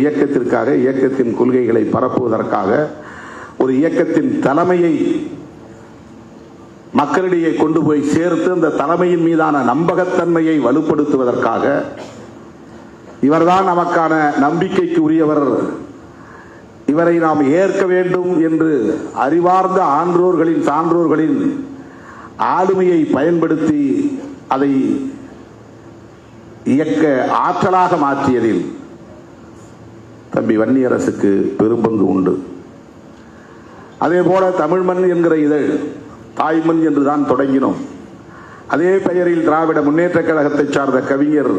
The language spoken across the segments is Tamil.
இயக்கத்திற்காக இயக்கத்தின் கொள்கைகளை பரப்புவதற்காக ஒரு இயக்கத்தின் தலைமையை மக்களிடையே கொண்டு போய் சேர்த்து அந்த தலைமையின் மீதான நம்பகத்தன்மையை வலுப்படுத்துவதற்காக இவர்தான் நமக்கான நம்பிக்கைக்கு உரியவர் இவரை நாம் ஏற்க வேண்டும் என்று அறிவார்ந்த ஆன்றோர்களின் சான்றோர்களின் ஆளுமையை பயன்படுத்தி அதை இயக்க ஆற்றலாக மாற்றியதில் தம்பி வன்னியரசுக்கு பெரும்பங்கு உண்டு. அதே போல தமிழ்மண் என்கிற இதழ் தாய்மண் என்றுதான் தொடங்கினோம். அதே பெயரில் திராவிட முன்னேற்ற கழகத்தை சார்ந்த கவிஞர்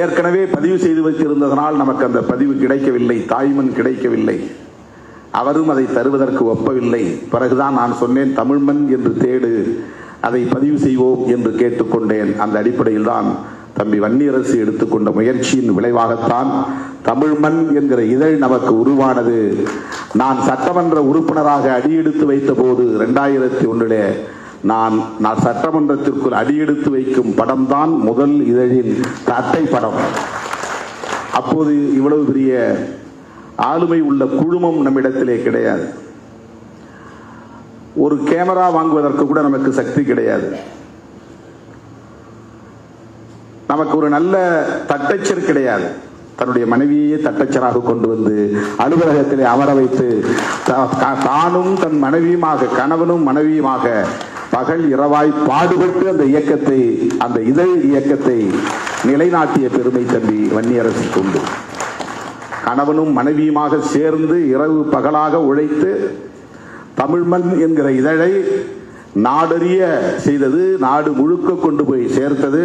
ஏற்கனவே பதிவு செய்து வைத்திருந்ததனால் நமக்கு அந்த பதிவு கிடைக்கவில்லை தாய்மண் கிடைக்கவில்லை. அவரும் அதை தருவதற்கு ஒப்பவில்லை. பிறகுதான் நான் சொன்னேன் தமிழ்மண் என்று தேடு அதை பதிவு செய்வோம் என்று கேட்டுக்கொண்டேன். அந்த அடிப்படையில் தான் தம்பி வன்னியரசு எடுத்துக்கொண்ட முயற்சியின் விளைவாகத்தான் தமிழ்மண் என்கிற இதழ் நமக்கு உருவானது. நான் சட்டமன்ற உறுப்பினராக அடியெடுத்து வைத்த போது ரெண்டாயிரத்தி ஒன்றிலே நான் நான் சட்டமன்றத்திற்குள் அடியெடுத்து வைக்கும் படம்தான் முதல் இதழின் தட்டை படம். அப்போது இவ்வளவு பெரிய ஆளுமை உள்ள குழுமம் நம்மிடத்திலே கிடையாது. ஒரு கேமரா வாங்குவதற்கு கூட நமக்கு சக்தி கிடையாது. நமக்கு ஒரு நல்ல தட்டச்சர் கிடையாது. தன்னுடைய மனைவியையே தட்டச்சராக கொண்டு வந்து அலுவலகத்திலே அமர வைத்து தானும் தன் மனைவியுமாக கணவனும் மனைவியுமாக பகல் இரவாய் பாடுபட்டு அந்த இயக்கத்தை அந்த இதழ் இயக்கத்தை நிலைநாட்டிய பெருமை தம்பி வன்னியரசுக்கு உண்டு கணவனும் மனைவியுமாக சேர்ந்து இரவு பகலாக உழைத்து தமிழ்மண் என்கிற இதழை நாடறிய செய்தது நாடு முழுக்க கொண்டு போய் சேர்த்தது.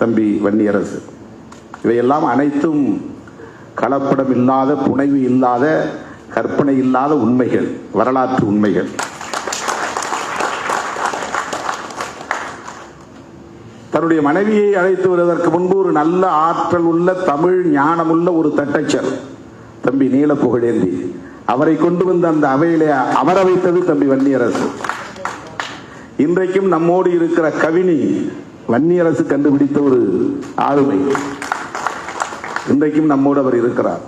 தம்பி வன்னியரசு. இவையெல்லாம் அனைத்தும் கலப்படம் இல்லாத புனைவு இல்லாத கற்பனை இல்லாத உண்மைகள் வரலாற்று உண்மைகள். தன்னுடைய மனைவியை அழைத்து வருவதற்கு முன்பு ஒரு நல்ல ஆற்றல் உள்ள தமிழ் ஞானமுள்ள ஒரு தட்டச்சர் தம்பி நீல புகழேந்தி அவரை கொண்டு வந்து அந்த அவையிலே அமர வைத்தது தம்பி வன்னியரசு. இன்றைக்கும் நம்மோடு இருக்கிற கவினி வன்னியரசு கண்டுபிடித்த ஒரு ஆளுமை. இன்றைக்கும் நம்மோடு அவர் இருக்கிறார்.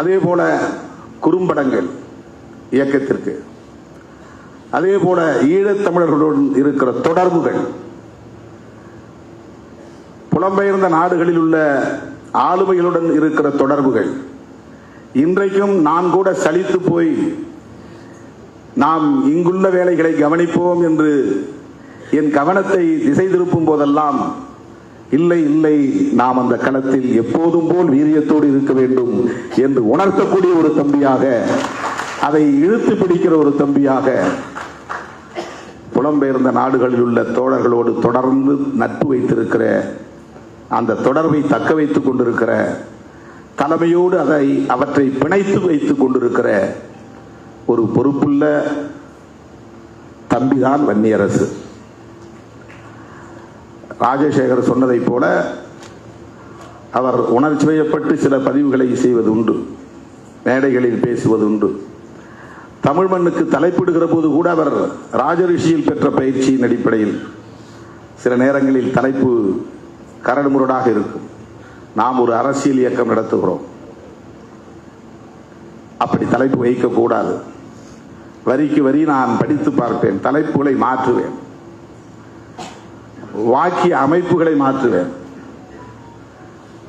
அதே போல குறும்படங்கள் இயக்கத்திற்கு அதே போல ஈழத்தமிழர்களுடன் இருக்கிற தொடர்புகள் புலம்பெயர்ந்த நாடுகளில் உள்ள ஆளுமைகளுடன் இருக்கிற தொடர்புகள் இன்றைக்கும் நான் கூட சலித்து போய் நாம் இங்குள்ள வேலைகளை கவனிப்போம் என்று என் கவனத்தை திசை திருப்பும் போதெல்லாம் இல்லை இல்லை நாம் அந்த களத்தில் எப்போதும் போல் வீரியத்தோடு இருக்க வேண்டும் என்று உணர்த்தக்கூடிய ஒரு தம்பியாக அதை இழுத்து பிடிக்கிற ஒரு தம்பியாக புலம்பெயர்ந்த நாடுகளில் உள்ள தோழர்களோடு தொடர்ந்து நட்பு வைத்திருக்கிற அந்த தொடர்பை தக்க வைத்துக் கொண்டிருக்கிற தலைமையோடு அதை அவற்றை பிணைத்து வைத்துக் கொண்டிருக்கிற ஒரு பொறுப்புள்ள தம்பிதான் வன்னியரசு. ராஜசேகர் சொன்னதைப் போல அவர் உணர்ச்சி வயப்பட்டு சில பதிவுகளை செய்வது உண்டு மேடைகளில் பேசுவது உண்டு தமிழ் மண்ணுக்கு தலைப்பிடுகிற போது கூட அவர் ராஜரிஷியில் பெற்ற பயிற்சியின் அடிப்படையில் சில நேரங்களில் தலைப்பு கரடுமுரடாக இருக்கும். நாம் ஒரு அரசியல் இயக்கம் நடத்துகிறோம். அப்படி தலைப்பு வைக்கக்கூடாது. வரிக்கு வரி நான் படித்து பார்ப்பேன். தலைப்புகளை மாற்றுவேன். வாக்கிய அமைப்புகளை மாற்றுவேன்.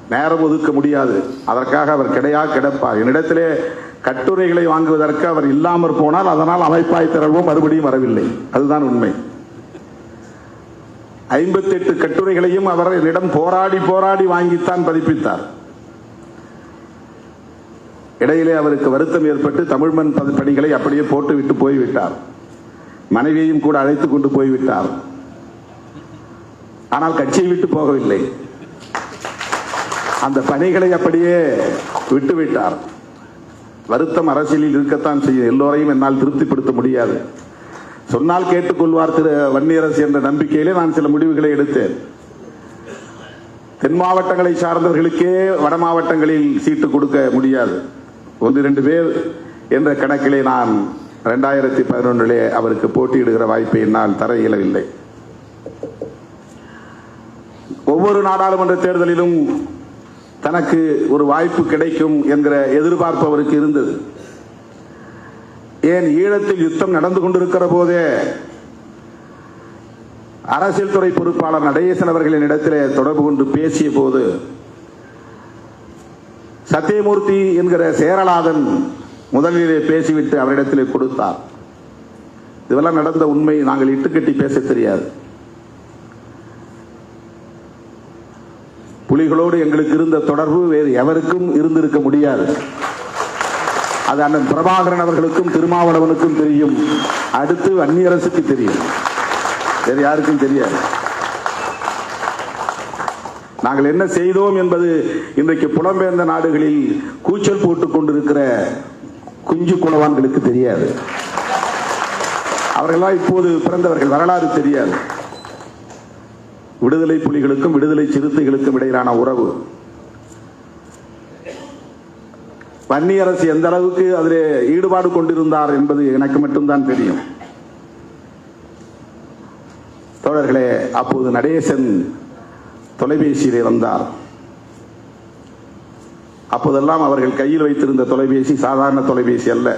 நேரம் ஒதுக்க முடியாது. அதற்காக அவர் கிடையா கிடப்பார். என்னிடத்திலே கட்டுரைகளை வாங்குவதற்கு அவர் இல்லாமற் போனால் அதனால் அமைப்பாய் தரவும் மறுபடியும் வரவில்லை. அதுதான் உண்மை. ஐம்பத்தெட்டு கட்டுரைகளையும் அவர் என்னிடம் போராடி போராடி வாங்கித்தான் பதிப்பித்தார். இடையிலே அவருக்கு வருத்தம் ஏற்பட்டு தமிழ்மண் பணிகளை அப்படியே போட்டுவிட்டு போய்விட்டார். மனைவியையும் கூட அழைத்துக் கொண்டு போய்விட்டார். ஆனால் கட்சியை விட்டு போகவில்லை. அந்த பணிகளை அப்படியே விட்டுவிட்டார். வருத்தம் அரசியலில் இருக்கத்தான் செய்யும் எல்லோரையும் என்னால் திருப்திப்படுத்த முடியாது. சொன்னால் கேட்டுக்கொள்வார் திரு வன்னியரசு என்ற நம்பிக்கையிலே நான் சில முடிவுகளை எடுத்தேன். தென் மாவட்டங்களை சார்ந்தவர்களுக்கே வட மாவட்டங்களில் சீட்டு கொடுக்க முடியாது. ஒன்று ரெண்டு பேர் என்ற கணக்கிலே நான் ரெண்டாயிரத்தி பதினொன்றிலே அவருக்கு போட்டியிடுகிற வாய்ப்பை என்னால் தர இயலவில்லை. ஒவ்வொரு நாடாளுமன்ற தேர்தலிலும் தனக்கு ஒரு வாய்ப்பு கிடைக்கும் என்கிற எதிர்பார்ப்பு அவருக்கு இருந்தது. ஏன் ஈழத்தில் யுத்தம் நடந்து கொண்டிருக்கிற போதே அரசியல் துறை பொறுப்பாளர் நடேசன் அவர்களின் இடத்திலே தொடர்பு கொண்டு பேசிய போது சத்தியமூர்த்தி என்கிற சேரலாதன் முதலிலே பேசிவிட்டு அவரிடத்திலே கொடுத்தார். இதெல்லாம் நடந்த உண்மை நாங்கள் இட்டுக்கட்டி பேச தெரியாது. புலிகளோடு எங்களுக்கு இருந்த தொடர்பு வேறு எவருக்கும் இருந்திருக்க முடியாது. அது அண்ணன் பிரபாகரன் அவர்களுக்கும் திருமாவளவனுக்கும் தெரியும். அடுத்து வன்னியரசுக்கு தெரியும். வேறு யாருக்கும் தெரியாது. நாங்கள் என்ன செய்தோம் என்பது இன்றைக்கு புலம்பெயர்ந்த நாடுகளில் கூச்சல் போட்டுக் கொண்டிருக்கிற குஞ்சு குலவான்களுக்கு தெரியாது. அவர்களெல்லாம் இப்போது பிறந்தவர்கள் வரலாறு தெரியாது. விடுதலை புலிகளுக்கும் விடுதலை சிறுத்தைகளுக்கும் இடையிலான உறவு. வன்னியரசு எந்த அளவுக்கு அதிலே ஈடுபாடு கொண்டிருந்தார் என்பது எனக்கு மட்டும்தான் தெரியும். தோழர்களே அப்போது நடேசன் தொலைபேசியில் வந்தார். அப்போதெல்லாம் அவர்கள் கையில் வைத்திருந்த தொலைபேசி சாதாரண தொலைபேசி அல்ல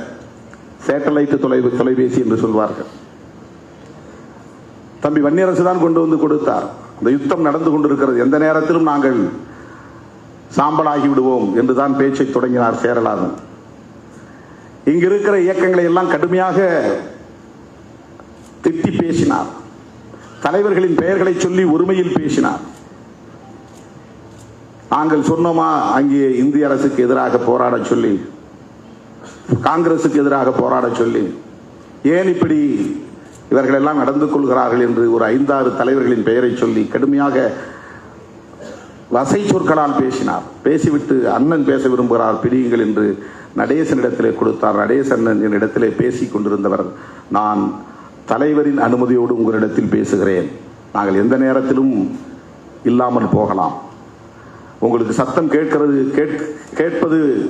சேட்டலைட் தொலைவு தொலைபேசி என்று சொல்வார்கள். தம்பி வன்னியரசு தான் கொண்டு வந்து கொடுத்தார். இந்த யுத்தம் நடந்து கொண்டிருக்கிறது. எந்த நேரத்திலும் நாங்கள் சாம்பலாகி விடுவோம் என்றுதான் பேச்சை தொடங்கினார் சேரலாதன் இங்கு இருக்கிற இயக்கங்களை எல்லாம் கடுமையாக திட்டி பேசினார். தலைவர்களின் பெயர்களை சொல்லி ஒருமையில் பேசினார். நாங்கள் சொன்னோமா அங்கே இந்திய அரசுக்கு எதிராக போராட சொல்லி காங்கிரசுக்கு எதிராக போராட சொல்லி ஏன் இப்படி இவர்கள் எல்லாம் நடந்து கொள்கிறார்கள் என்று ஒரு ஐந்தாறு தலைவர்களின் பெயரை சொல்லி கடுமையாக வசை சொற்களால் பேசினார். பேசிவிட்டு அண்ணன் பேச விரும்புகிறார் பிடியுங்கள் என்று நடேசனிடத்திலே கொடுத்தார். நடேசன் என்னிடத்திலே பேசிக் கொண்டிருந்தவர் நான் தலைவரின் அனுமதியோடு உங்களிடத்தில் பேசுகிறேன். நாங்கள் எந்த நேரத்திலும் இல்லாமல் போகலாம். உங்களுக்கு சத்தம் கேட்கிறது கேட்- கேட்பது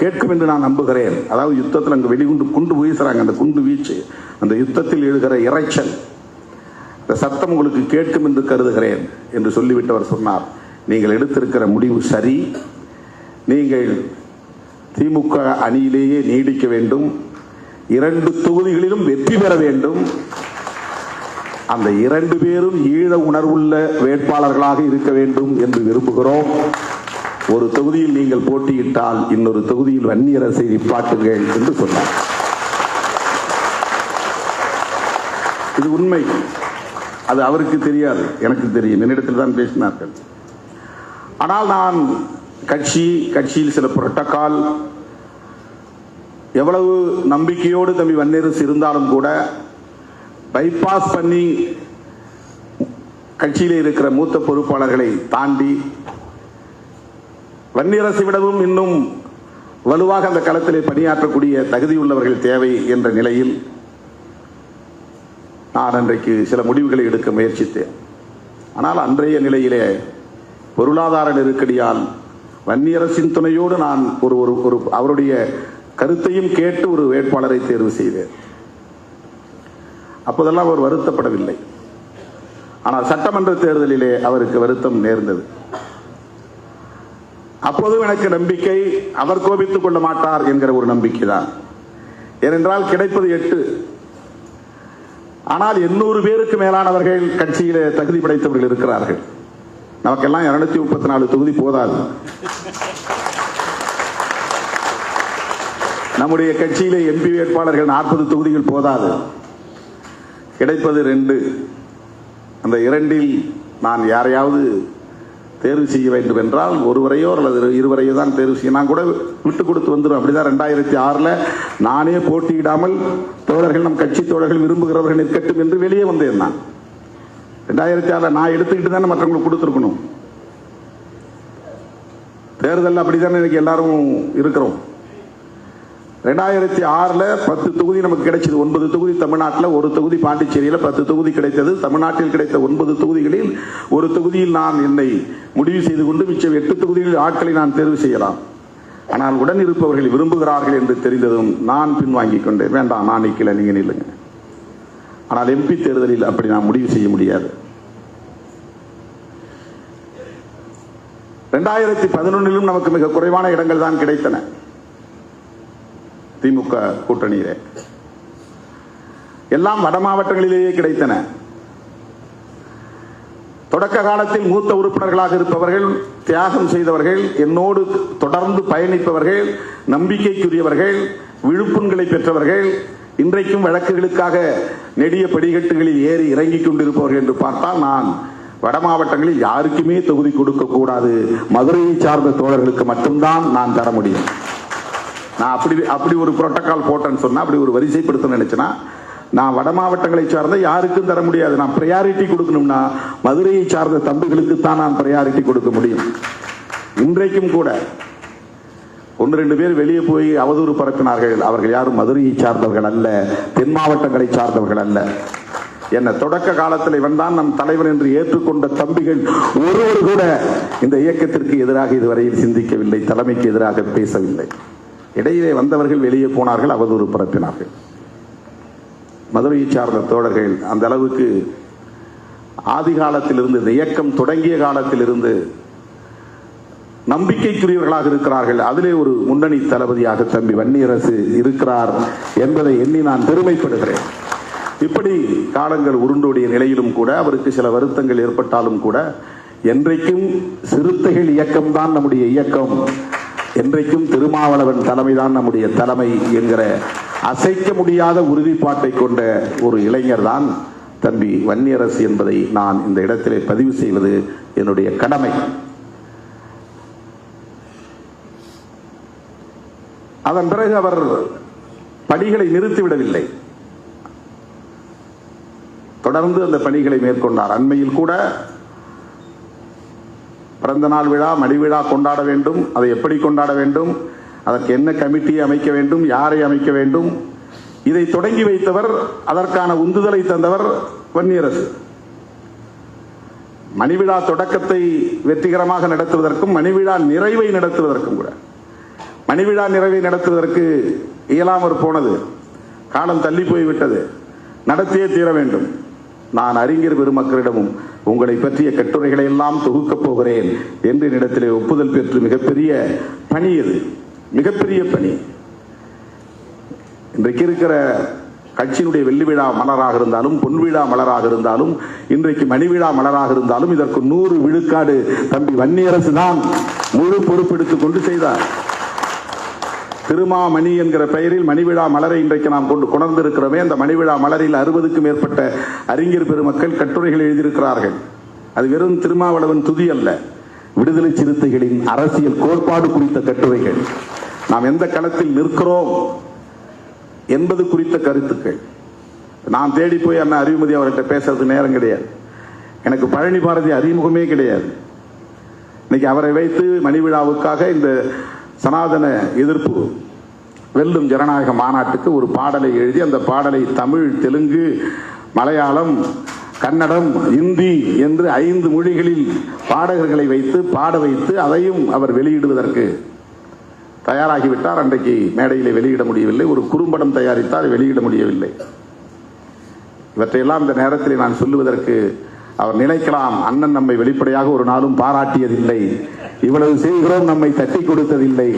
கேட்கும் என்று நான் நம்புகிறேன். அதாவது யுத்தத்தில் அங்கே வெடிகுண்டு குண்டு வீசுகிறாங்க அந்த குண்டு வீச்சு அந்த யுத்தத்தில் எழுகிற இரைச்சல் இந்த சத்தம் உங்களுக்கு கேட்கும் என்று கருதுகிறேன் என்று சொல்லிவிட்டவர் சொன்னார். நீங்கள் எடுத்திருக்கிற முடிவு சரி. நீங்கள் திமுக அணியிலேயே நீடிக்க வேண்டும். இரண்டு தொகுதிகளிலும் வெற்றி பெற வேண்டும். அந்த இரண்டு பேரும் ஈழ உணர்வுள்ள வேட்பாளர்களாக இருக்க வேண்டும் என்று விரும்புகிறோம். ஒரு தொகுதியில் நீங்கள் போட்டியிட்டால் இன்னொரு தொகுதியில் வன்னியரசை நிப்பாட்டுங்கள் என்று சொன்னார். இது உண்மை. அது அவருக்கு தெரியாது. எனக்கு தெரியும். என்னிடத்தில் தான் பேசினார்கள். ஆனால் நான் கட்சி கட்சியில் சில புரோட்டோகால் எவ்வளவு நம்பிக்கையோடு தம்பி வன்னியரசு இருந்தாலும் கூட பைபாஸ் பண்ணி கட்சியில் இருக்கிற மூத்த பொறுப்பாளர்களை தாண்டி வன்னியரசை விடவும் இன்னும் வலுவாக அந்த களத்திலே பணியாற்றக்கூடிய தகுதியுள்ளவர்கள் தேவை என்ற நிலையில் நான் அன்றைக்கு சில முடிவுகளை எடுக்க முயற்சித்தேன். ஆனால் அன்றைய நிலையிலே பொருளாதார நெருக்கடியால் வன்னியரசின் துணையோடு நான் ஒரு ஒரு ஒரு அவருடைய கருத்தையும் கேட்டு ஒரு வேட்பாளரை தேர்வு செய்தேன். அப்போதெல்லாம் அவர் வருத்தப்படவில்லை. ஆனால் சட்டமன்ற தேர்தலிலே அவருக்கு வருத்தம் நேர்ந்தது. அப்போதும் எனக்கு நம்பிக்கை அவர் கோபித்துக் கொள்ள மாட்டார் என்கிற ஒரு நம்பிக்கை தான் ஏனென்றால் கிடைப்பது எட்டு. ஆனால் எண்ணூறு பேருக்கு மேலானவர்கள் கட்சியிலே தகுதி படைத்தவர்கள் இருக்கிறார்கள். நமக்கெல்லாம் இருநூத்தி முப்பத்தி நாலு தொகுதி போதாது. நம்முடைய கட்சியிலே எம்பி வேட்பாளர்கள் நாற்பது தொகுதிகள் போதாது. கிடைப்பது ரெண்டு. அந்த இரண்டில் நான் யாரையாவது தேர்வு செய்ய வேண்டும் என்றால் ஒருவரையோ அல்லது இருவரையோ தான் தேர்வு செய்ய நான் கூட விட்டு கொடுத்து வந்துடும் அப்படிதான் ரெண்டாயிரத்தி ஆறில் நானே போட்டியிடாமல் தோழர்கள் நம் கட்சி தோழர்கள் விரும்புகிறவர்கள் நிற்கட்டும் என்று வெளியே வந்தேன் நான். ரெண்டாயிரத்தி ஆறில் நான் எடுத்துக்கிட்டு தானே மற்றவங்களுக்கு கொடுத்துருக்கணும். தேர்தல் அப்படித்தானே இன்னைக்கு எல்லாரும் இருக்கிறோம். ரெண்டாயிரத்தி ஆறில் பத்து தொகுதி நமக்கு கிடைச்சது. ஒன்பது தொகுதி தமிழ்நாட்டில் ஒரு தொகுதி பாண்டிச்சேரியில் பத்து தொகுதி கிடைத்தது. தமிழ்நாட்டில் கிடைத்த ஒன்பது தொகுதிகளில் ஒரு தொகுதியில் நான் என்னை முடிவு செய்து கொண்டு மிச்சம் எட்டு தொகுதிகளில் ஆட்களை நான் தேர்வு செய்யலாம். ஆனால் உடன் இருப்பவர்கள் விரும்புகிறார்கள் என்று தெரிந்ததும் நான் பின்வாங்கிக் கொண்டேன். வேண்டாம் நான் நிற்கல நீங்கள் நில்லுங்க. ஆனால் எம்பி தேர்தலில் அப்படி நான் முடிவு செய்ய முடியாது. ரெண்டாயிரத்தி பதினொன்னிலும் நமக்கு மிக குறைவான இடங்கள் தான் கிடைத்தன. திமுக கூட்டணியிலே. எல்லாம் வட மாவட்டங்களிலேயே கிடைத்தன. தொடக்க காலத்தில் மூத்த உறுப்பினர்களாக இருப்பவர்கள் தியாகம் செய்தவர்கள் என்னோடு தொடர்ந்து பயணிப்பவர்கள் நம்பிக்கைக்குரியவர்கள் விழுப்புண்களை பெற்றவர்கள் இன்றைக்கும் வழக்குகளுக்காக நெடிய படிக்கட்டுகளில் ஏறி இறங்கிக் கொண்டிருப்பவர்கள் என்று பார்த்தால் நான் வட மாவட்டங்களில் யாருக்குமே தொகுதி கொடுக்கக்கூடாது மதுரையை சார்ந்த தோழர்களுக்கு மட்டும்தான் நான் தர முடியும். நான் அப்படி அப்படி ஒரு புரோட்டோக்கால் போட்டேன்னு சொன்னா அப்படி ஒரு வரிசைப்படுத்த நினைச்சேன்னா நான் வட மாவட்டங்களை சார்ந்த யாருக்கும் தர முடியாது. நான் ப்ரையாரிட்டி கொடுக்கணும்னா மதுரையை சார்ந்த தம்பிகளுக்கு தான் நான் ப்ரையாரிட்டி கொடுக்க முடியும். இன்றைக்கும் கூட ஒன்று ரெண்டு பேர் வெளியே போய் அவதூறு பரப்பினார்கள். அவர்கள் யாரும் மதுரையை சார்ந்தவர்கள் அல்ல தென் மாவட்டங்களை சார்ந்தவர்கள் அல்ல. என்ன தொடக்க காலத்தில் இவன் தான் நம் தலைவர் என்று ஏற்றுக்கொண்ட தம்பிகள் ஒருவர் கூட இந்த இயக்கத்திற்கு எதிராக இதுவரையில் சிந்திக்கவில்லை தலைமைக்கு எதிராக பேசவில்லை. இடையிலே வந்தவர்கள் வெளியே போனார்கள் அவதூறு பரப்பினார்கள். மதுரையை சார்ந்த தோழர்கள் அந்த அளவுக்கு ஆதி காலத்திலிருந்து இந்த இயக்கம் தொடங்கிய காலத்திலிருந்து நம்பிக்கைக்குரியவர்களாக இருக்கிறார்கள். அதிலே ஒரு முன்னணி தளபதியாக தம்பி வன்னியரசு இருக்கிறார் என்பதை எண்ணி நான் பெருமைப்படுகிறேன். இப்படி காலங்கள் உருண்டோடிய நிலையிலும் கூட அவருக்கு சில வருத்தங்கள் ஏற்பட்டாலும் கூட என்றைக்கும் சிறுத்தைகள் இயக்கம்தான் நம்முடைய இயக்கம். என்றைக்கும் திருமாவளவன் தலைமைதான் நம்முடைய தலைமை என்கிற அசைக்க முடியாத உறுதிப்பாட்டை கொண்ட ஒரு இளைஞர் தான் தம்பி வன்னியரசு என்பதை நான் இந்த இடத்திலே பதிவு செய்வது என்னுடைய கடமை. அதன் பிறகு அவர் பணிகளை நிறுத்திவிடவில்லை. தொடர்ந்து அந்த பணிகளை மேற்கொண்டார். அண்மையில் கூட பிறந்த நாள் விழா மடிவிழா கொண்டாட வேண்டும். அதை எப்படி கொண்டாட வேண்டும்? அதற்கு என்ன கமிட்டியை அமைக்க வேண்டும்? யாரை அமைக்க வேண்டும்? இதை தொடங்கி வைத்தவர் அதற்கான உந்துதலை தந்தவர் வன்னியரசு. மணிவிழா தொடக்கத்தை வெற்றிகரமாக நடத்துவதற்கும் மணிவிழா நிறைவை நடத்துவதற்கும் கூட. மணிவிழா நிறைவை நடத்துவதற்கு இயலாமற் போனது. காலம் தள்ளி போய்விட்டது. நடத்தியே தீர வேண்டும். நான் அறிஞர் பெருமக்களிடமும் உங்களை பற்றிய கட்டுரைகளை எல்லாம் தொகுக்கப் போகிறேன் என்று என்னிடத்திலே ஒப்புதல் பெற்று மிகப்பெரிய பணி இது. மிகப்பெரிய பணி. இன்றைக்கு இருக்கிற கட்சியினுடைய வெள்ளி விழா மலராக இருந்தாலும் பொன் விழா மலராக இருந்தாலும் இன்றைக்கு மணி விழா மலராக இருந்தாலும் இதற்கு நூறு விழுக்காடு தம்பி வன்னியரசு தான் முழு பொறுப்பெடுத்துக் கொண்டு செய்தார். திருமாமணி என்கிற பெயரில் மணிவிழா மலரை இன்றைக்கு நாம் கொண்டு கொணர்ந்திருக்கிறோமே. அந்த மணிவிழா மலரில் அறுபதுக்கும் மேற்பட்ட அறிஞர் பெருமக்கள் கட்டுரைகள் எழுதியிருக்கிறார்கள். அது வெறும் திருமாவளவன் துதி அல்ல. விடுதலை சிறுத்தைகளின் அரசியல் கோட்பாடு குறித்த கட்டுரைகள். நாம் எந்த களத்தில் நிற்கிறோம் என்பது குறித்த கருத்துக்கள். நான் தேடி போய் அண்ணா அறிவுமதி அவர்கிட்ட பேசுறதுக்கு நேரம் கிடையாது. எனக்கு பழனி பாரதி அறிமுகமே கிடையாது. இன்னைக்கு அவரை வைத்து மணி விழாவுக்காக இந்த சனாதன எதிர்ப்பு வெல்லும் ஜனநாயக மாநாட்டுக்கு ஒரு பாடலை எழுதி அந்த பாடலை தமிழ் தெலுங்கு மலையாளம் கன்னடம் இந்தி என்று ஐந்து மொழிகளில் பாடகர்களை வைத்து பாட வைத்து அதையும் அவர் வெளியிடுவதற்கு தயாராகிவிட்டார். அன்றைக்கு மேடையிலே வெளியிட முடியவில்லை. ஒரு குறும்படம் தயாரித்தால் வெளியிட முடியவில்லை. இவற்றையெல்லாம் இந்த நேரத்தில் நான் சொல்லுவதற்கு அவர் நினைக்கலாம். அண்ணன் நம்மை வெளிப்படையாக ஒரு நாளும் பாராட்டியதில்லை. இவ்வளவு செய்கிறோம் நம்மை தட்டி கொடுத்ததில்லை.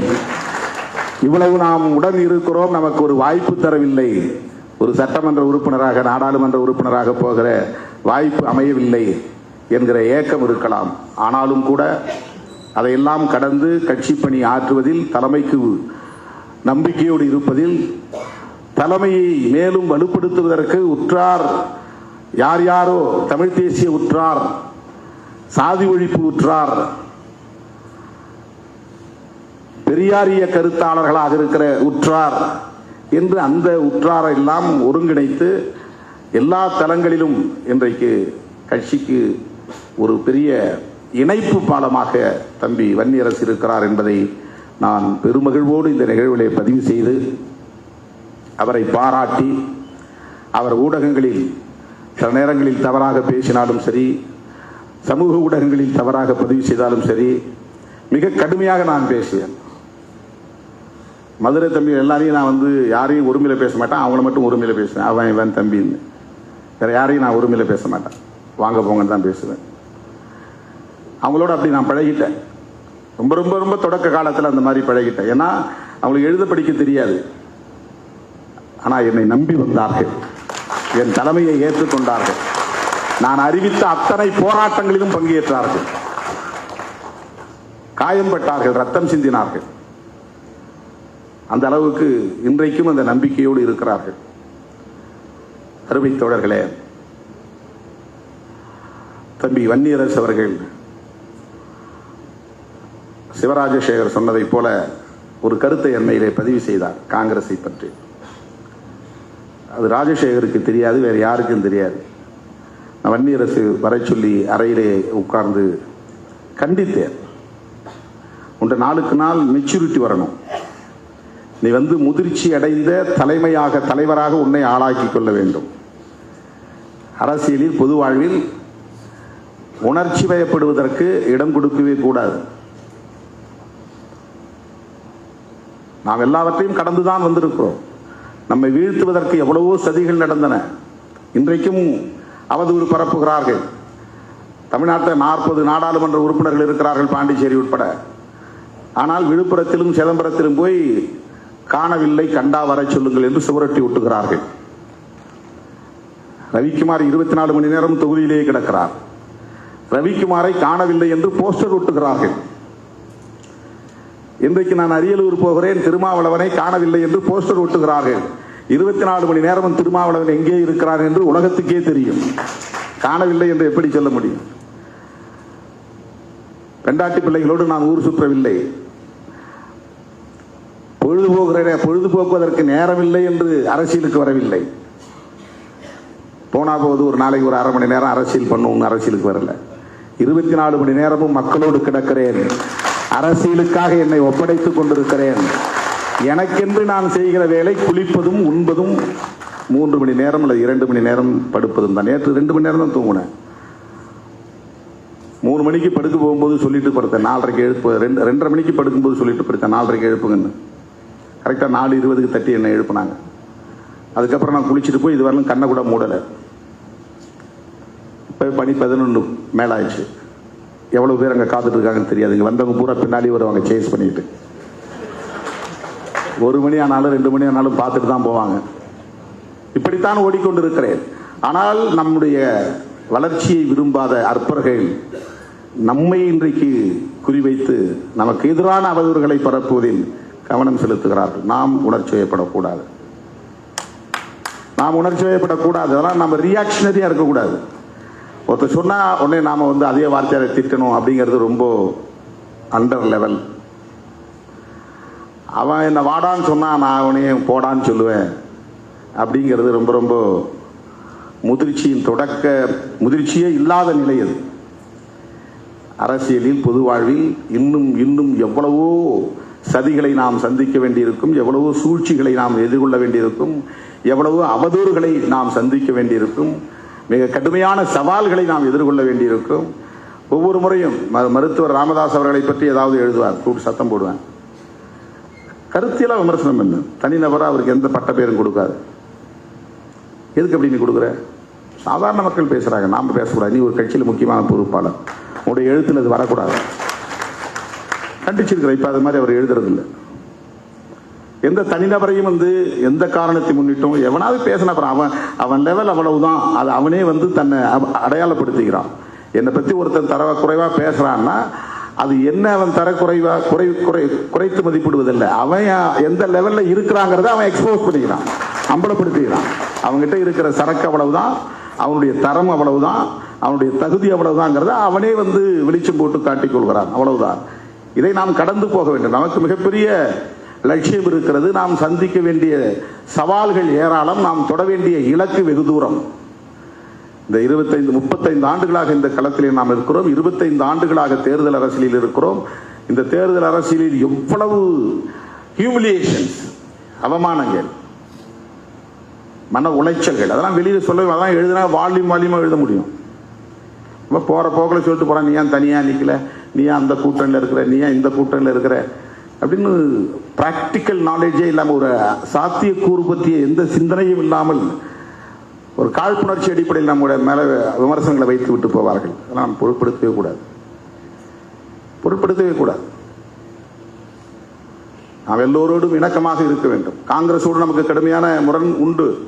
இவ்வளவு நாம் உடன் இருக்கிறோம் நமக்கு ஒரு வாய்ப்பு தரவில்லை. ஒரு சட்டமன்ற உறுப்பினராக நாடாளுமன்ற உறுப்பினராக போகிற வாய்ப்பு அமையவில்லை என்கிற ஏக்கம் இருக்கலாம். ஆனாலும் கூட அதையெல்லாம் கடந்து கட்சி பணி ஆற்றுவதில் தலைமைக்கு நம்பிக்கையோடு இருப்பதில் தலைமையை மேலும் வலுப்படுத்துவதற்கு உற்றார் யார் யாரோ தமிழ் தேசிய உற்றார் சாதி ஒழிப்பு உற்றார் பெரியாரிய கருத்தாளர்களாக இருக்கிற உற்றார் என்று அந்த உற்றாரை எல்லாம் ஒருங்கிணைத்து எல்லா தளங்களிலும் இன்றைக்கு கட்சிக்கு ஒரு பெரிய இணைப்பு பாலமாக தம்பி வன்னியரசு இருக்கிறார் என்பதை நான் பெருமகிழ்வோடு இந்த நிகழ்விலே பதிவு செய்து அவரை பாராட்டி அவர் ஊடகங்களில் சில நேரங்களில் தவறாக பேசினாலும் சரி சமூக ஊடகங்களில் தவறாக பதிவு செய்தாலும் சரி மிக கடுமையாக நான் பேசுவேன் மதுரை தம்பி எல்லாரையும் நான் வந்து யாரையும் உரிமையில் பேச மாட்டேன். அவங்கள மட்டும் உரிமையில் பேசுவேன். அவன் இவன் தம்பின்னு வேறு யாரையும் நான் உரிமையில் பேச மாட்டேன். வாங்க போங்கன்னு தான் பேசுவேன். அவங்களோட அப்படி நான் பழகிட்டேன். ரொம்ப ரொம்ப ரொம்ப தொடக்க காலத்தில் அந்த மாதிரி பழகிட்டேன். ஏன்னா அவங்களுக்கு எழுத படிக்க தெரியாது. ஆனால் என்னை நம்பி வந்தார்கள். என் தலைமையை ஏற்றுக்கொண்டார்கள். நான் அறிவித்த அத்தனை போராட்டங்களிலும் பங்கேற்றார்கள். காயம்பட்டார்கள் ரத்தம் சிந்தினார்கள். அந்த அளவுக்கு இன்றைக்கும் அந்த நம்பிக்கையோடு இருக்கிறார்கள். அருமை தோழர்களே தம்பி வன்னியரசு அவர்கள் சிவராஜசேகர் சொன்னதைப் போல ஒரு கருத்தை அண்மையிலே பதிவு செய்தார் காங்கிரஸை பற்றி. அது ராஜசேகருக்கு தெரியாது வேற யாருக்கும் தெரியாது. நான் வன்னியரசு வரை சொல்லி அறையிலே உட்கார்ந்து கண்டித்தேன். உண்ட நாளுக்கு நாள் மெச்சூரிட்டி வரணும். நீ வந்து முதிர்ச்சி அடைந்த தலைமையாக தலைவராக உன்னை ஆளாக்கி கொள்ள வேண்டும். அரசியலில் பொது வாழ்வில் உணர்ச்சி வயப்படுவதற்கு இடம் கொடுக்கவே கூடாது. நாம் எல்லாவற்றையும் கடந்துதான் வந்திருக்கிறோம். நம்மை வீழ்த்துவதற்கு எவ்வளவோ சதிகள் நடந்தன. இன்றைக்கும் அவதூறு பரப்புகிறார்கள். தமிழ்நாட்டில் நாற்பது நாடாளுமன்ற உறுப்பினர்கள் இருக்கிறார்கள் பாண்டிச்சேரி உட்பட. ஆனால் விழுப்புரத்திலும் சிதம்பரத்திலும் போய் காணவில்லை கண்டா வர சொல்லுங்கள் என்று சுவரட்டி ஒட்டுகிறார்கள். ரவிக்குமார் இருபத்தி நாலு மணி நேரம் தொகுதியிலேயே கிடக்கிறார். ரவிக்குமாரை காணவில்லை என்று போஸ்டர் ஒட்டுகிறார்கள். இன்றைக்கு நான் அரியலூர் போகிறேன் திருமாவளவனை காணவில்லை என்று போஸ்டர் ஒட்டுகிறார்கள். இருபத்தி நாலு மணி நேரமும் திருமாவளவன் எங்கே இருக்கிறார் என்று உலகத்துக்கே தெரியும். காணவில்லை என்று எப்படி சொல்ல முடியும்? பெண்டாட்டி பிள்ளைகளோடு நான் ஊர் சுற்றவில்லை. பொழுதுபோகிற பொழுதுபோக்குவதற்கு நேரமில்லை என்று அரசியலுக்கு வரவில்லை. போனா போது ஒரு நாளைக்கு ஒரு அரை மணி நேரம் அரசியல் பண்ணுவோம் அரசியலுக்கு வரல. இருபத்தி நாலு மணி நேரமும் மக்களோடு கிடக்கிறேன். அரசியலுக்காக என்னை ஒப்படைத்துக் கொண்டிருக்கிறேன். எனக்கென்று நான் செய்கிற வேலை குளிப்பதும் உண்பதும் மூன்று மணி நேரம் அல்லது இரண்டு மணி நேரம் படுப்பதும் தான். நேற்று ரெண்டு மணி நேரம் தான் தூங்கினேன். மூணு மணிக்கு படுக்க போகும்போது சொல்லிட்டு படுத்தேன். நாலரைக்கு எழுப்பு ரெண்டு ரெண்டரை மணிக்கு படுக்கும்போது சொல்லிட்டு படுத்தேன். நாலரைக்கு எழுப்புங்கன்னு. கரெக்டாக நாலு இருபதுக்கு தட்டி என்னை எழுப்புனாங்க. அதுக்கப்புறம் நான் குளிச்சுட்டு போய் இது கண்ணை கூட மூடலை. இப்போ பனி பதினொன்று மேலாயிடுச்சு. எவ்வளோ பேர் அங்கே காத்துட்டு இருக்காங்கன்னு தெரியாது. இங்கே வந்தவங்க பூரா பின்னாடி வருவாங்க சேஸ் பண்ணிட்டு. ஒரு மணி ஆனாலும் ரெண்டு மணி ஆனாலும் பார்த்துட்டு தான் போவாங்க. இப்படித்தான் ஓடிக்கொண்டு இருக்கிறேன் ஆனால் நம்முடைய வளர்ச்சியை விரும்பாத அற்பர்கள் நம்மை இன்றைக்கு குறிவைத்து நமக்கு எதிரான அவதூறுகளை பரப்புவதில் கவனம் செலுத்துகிறார்கள் நாம் உணர்ச்சி வயப்படக்கூடாது நாம் உணர்ச்சி வயப்படக்கூடாது அதெல்லாம் நம்ம ரியாக்ஷனரியாக இருக்கக்கூடாது. ஒருத்தர் சொன்னால் உடனே நாம் வந்து அதே வார்த்தையை திட்டணும் அப்படிங்கிறது ரொம்ப அண்டர் லெவல் அவன் என்ன வாடான்னு சொன்னால் நான் அவனையும் போடான்னு சொல்லுவேன். அப்படிங்கிறது ரொம்ப ரொம்ப முதிர்ச்சியின் தொடக்க முதிர்ச்சியே இல்லாத நிலை அது. அரசியலில் பொது வாழ்வில் இன்னும் இன்னும் எவ்வளவோ சதிகளை நாம் சந்திக்க வேண்டியிருக்கும் எவ்வளவோ சூழ்ச்சிகளை நாம் எதிர்கொள்ள வேண்டியிருக்கும் எவ்வளவோ அவதூறுகளை நாம் சந்திக்க வேண்டியிருக்கும் மிக கடுமையான சவால்களை நாம் எதிர்கொள்ள வேண்டியிருக்கும். ஒவ்வொரு முறையும் மருத்துவர் ராமதாஸ் அவர்களை பற்றி ஏதாவது எழுதுவார் கூட்டு சத்தம் போடுவேன் கருத்தியலா விமர்சனம் என்ன? தனிநபராக அவருக்கு எந்த பட்ட பேரும் கொடுக்காது. எதுக்கு அப்படின்னு கொடுக்குற? சாதாரண மக்கள் பேசுறாங்க நாம பேசக்கூடாது. நீ ஒரு கட்சியில் முக்கியமான பொறுப்பாளர். உங்களுடைய எழுத்துல அது வரக்கூடாது. கண்டிச்சிருக்கிற இப்போ அது மாதிரி அவர் எழுதுறது இல்லை எந்த தனிநபரையும் வந்து எந்த காரணத்தை முன்னிட்டும் எவனாவது பேசின அப்புறம் அவன் அவன் லெவல் அவ்வளவுதான். அது அவனே வந்து தன்னை அடையாளப்படுத்திக்கிறான். என்னை பற்றி ஒருத்தன் தர குறைவாக பேசுகிறான்னா அது என்ன அவன் தர குறைவாக குறை குறை குறைத்து மதிப்பிடுவதில்லை. அவன் எந்த லெவலில் இருக்கிறாங்கிறத அவன் எக்ஸ்போஸ் பண்ணிக்கிறான். அம்பலப்படுத்திக்கிறான். அவங்ககிட்ட இருக்கிற சரக்கு அவ்வளவுதான். அவனுடைய தரம் அவ்வளவுதான். அவனுடைய தகுதி அவ்வளவுதாங்கிறத அவனே வந்து வெளிச்சம் போட்டு காட்டிக்கொள்கிறான் அவ்வளவுதான். இதை நாம் கடந்து போக வேண்டும். நமக்கு மிகப்பெரிய லட்சியம் இருக்கிறது. நாம் சந்திக்க வேண்டிய சவால்கள் ஏராளம். நாம் தொட வேண்டிய இலக்கு வெகு தூரம். இந்த இருபத்தைந்து முப்பத்தைந்து ஆண்டுகளாக இந்த களத்திலே நாம் இருக்கிறோம். இருபத்தைந்து ஆண்டுகளாக தேர்தல் அரசியலில் இருக்கிறோம். இந்த தேர்தல் அரசியலில் எவ்வளவு ஹியூமிலியேஷன்ஸ் அவமானங்கள் மன உளைச்சல்கள் அதெல்லாம் வெளியில் சொல்ல அதான் எழுதினா வால்யூம் வால்யூமாக எழுத முடியும். இப்போ போகிற போக்கில் சொல்லிட்டு போகிறான் நீ ஏன் தனியாக நிற்கல நீ அந்த கூட்டணியில் இருக்கிற நீ இந்த கூட்டணியில் இருக்கிற அப்படின்னு ப்ராக்டிக்கல் நாலேஜே இல்லாமல் ஒரு சாத்தியக்கூறு பற்றிய எந்த சிந்தனையும் இல்லாமல் ஒரு காழ்ப்புணர்ச்சி அடிப்படையில் நம்முடைய மேலே விமர்சனங்களை வைத்து விட்டு போவார்கள். அதெல்லாம் பொருட்படுத்தவே கூடாது. பொருட்படுத்தவே கூடாது. நாம் எல்லோரோடும் இணக்கமாக இருக்க வேண்டும். காங்கிரஸோடு நமக்கு கடுமையான முரண் உண்டு.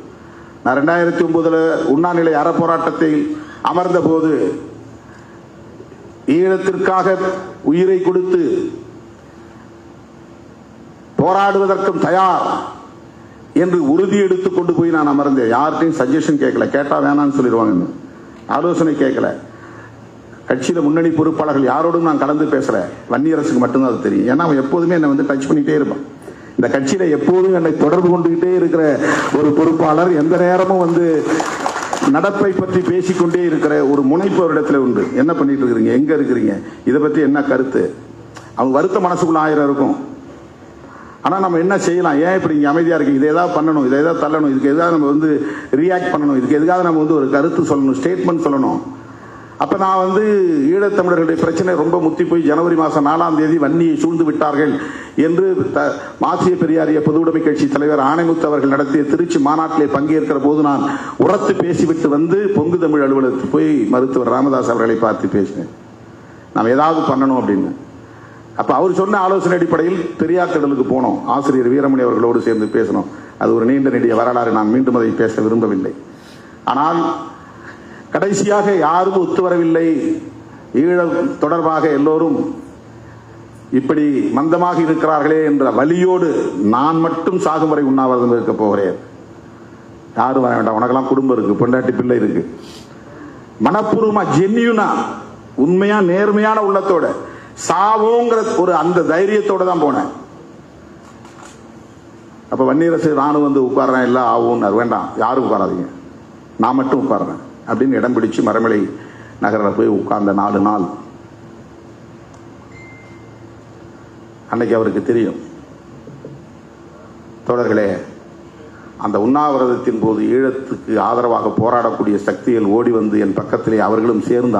நான் ரெண்டாயிரத்தி ஒன்பதில் உண்ணாநிலை அறப்போராட்டத்தில் அமர்ந்த போது ஈழத்திற்காக உயிரை கொடுத்து போராடுவதற்கும் தயார் என்று உறுதி எடுத்து கொண்டு போய் நான் அமர்ந்தேன். யார்கிட்டையும் சஜஷன் கேட்கல. கேட்டா வேணாம்னு சொல்லிடுவாங்க ஆலோசனை கேட்கல. கட்சியில முன்னணி பொறுப்பாளர்கள் யாரோடும் நான் கலந்து பேசல. வன்னியரசுக்கு மட்டும்தான் அது தெரியும். ஏன்னா அவன் எப்போதுமே என்னை வந்து டச் பண்ணிட்டே இருப்பான். இந்த கட்சியில எப்போதும் என்னை தொடர்பு கொண்டுகிட்டே இருக்கிற ஒரு பொறுப்பாளர் எந்த நேரமும் வந்து நடப்பை பற்றி பேசிக்கொண்டே இருக்கிற ஒரு முனைப்பு ஒரு இடத்துல உண்டு. என்ன பண்ணிட்டு இருக்கிறீங்க எங்க இருக்கிறீங்க? இதை பத்தி என்ன கருத்து? அவங்க வருத்த மனசுக்குள்ள ஆயிரம் இருக்கும். ஆனா நம்ம என்ன செய்யலாம்? ஏன் இப்படி இங்க அமைதியா இருக்கீங்க இதை ஏதாவது பண்ணணும் இதை ஏதாவது தள்ளணும் இதுக்கு எதாவது நம்ம வந்து ரியாக்ட் பண்ணணும் இதுக்கு எதுக்காக நம்ம வந்து ஒரு கருத்து சொல்லணும் ஸ்டேட்மெண்ட் சொல்லணும்? அப்ப நான் வந்து ஈழத்தமிழர்களுடைய பிரச்சனை ரொம்ப முத்தி போய் ஜனவரி மாதம் நாலாம் தேதி வன்னியை சூழ்ந்து விட்டார்கள் என்று த- மாசிய பெரியாரிய பொதுவுடைமை கட்சி தலைவர் ஆணைமுத்து அவர்கள் நடத்திய திருச்சி மாநாட்டிலே பங்கேற்கிற போது நான் உரத்து பேசிவிட்டு வந்து பொங்கு தமிழ் அலுவலகத்துக்கு போய் மருத்துவர் ராமதாஸ் அவர்களை பார்த்து பேசினேன். நாம் ஏதாவது பண்ணணும் அப்படின்னு. அப்போ அவர் சொன்ன ஆலோசனை அடிப்படையில் பெரியார் திடலுக்கு போனோம். ஆசிரியர் வீரமணி அவர்களோடு சேர்ந்து பேசணும் அது ஒரு நீண்ட நெடிய வரலாறு. நான் மீண்டும் அதை பேச விரும்பவில்லை. ஆனால் கடைசியாக யாரும் ஒத்து வரவில்லை ஈழம் தொடர்பாக எல்லோரும் இப்படி மந்தமாக இருக்கிறார்களே என்ற வலியோடு நான் மட்டும் சாகும் வரை உண்ணாவிரதம் இருக்க போகிறேன். யாரும் வர வேண்டாம். உனக்கெல்லாம் குடும்பம் இருக்கு. பொண்டாட்டி பிள்ளை இருக்கு. மனப்பூர்வமா ஜென்யூனா உண்மையா நேர்மையான உள்ளத்தோட சாவோங்கிற ஒரு அந்த தைரியத்தோட தான் போனேன். அப்ப வன்னியரசு நானும் வந்து உட்கார்றேன். எல்லாம் ஆகும்னார். வேண்டாம். யாரும் உட்காராதீங்க. நான் மட்டும் உட்கார்றேன். அப்படின்னு இடம் பிடிச்சு மரமலை நகரில் போய் உட்கார்ந்த நாலு நாள். அன்னைக்கு அவருக்கு தெரியும். தோழர்களே அந்த உண்ணாவிரதத்தின் போது ஈழத்துக்கு ஆதரவாக போராடக்கூடிய சக்திகள் ஓடி வந்து என் பக்கத்திலே அவர்களும் சேர்ந்து